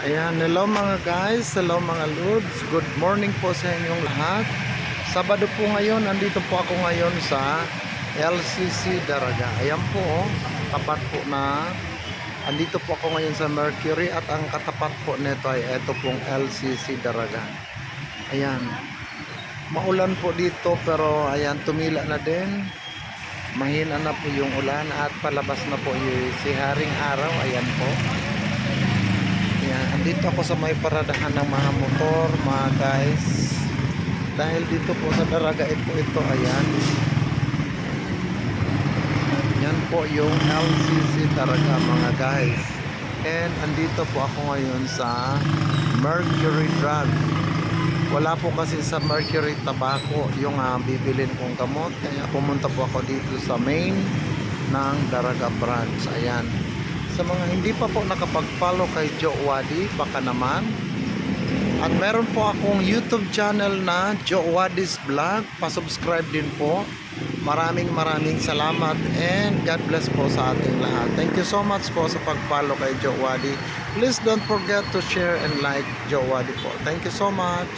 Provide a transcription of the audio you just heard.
Ayan, hello mga guys, hello mga lods. Good morning po sa inyong lahat. Sabado po ngayon, andito po ako ngayon sa LCC Daraga. Ayan po, oh, tapat po na. Andito po ako ngayon sa Mercury at ang katapat po nito ay ito pong LCC Daraga. Ayan. Maulan po dito pero ayan, tumila na din. Mahina na po yung ulan at palabas na po yung si Haring Araw. Ayan po. Yan, andito ako sa may paradahan ng mga motor, mga guys. Dahil dito po sa Daragain po ito, ayan. Yan po yung LCC Daraga, mga guys. And andito po ako ngayon sa Mercury Drug. Wala po kasi sa Mercury Tobacco yung uh, bibilin kong gamot. Kaya pumunta po ako dito sa main ng Daraga branch. Ayan. Sa mga hindi pa po nakapag-follow kay Joe Wadi, baka naman. At meron po akong YouTube channel na Joe Wadi's Vlog. Pasubscribe din po. Maraming maraming salamat and God bless po sa ating lahat. Thank you so much po sa pag-follow kay Joe Wadi. Please don't forget to share and like Joe Wadi po. Thank you so much.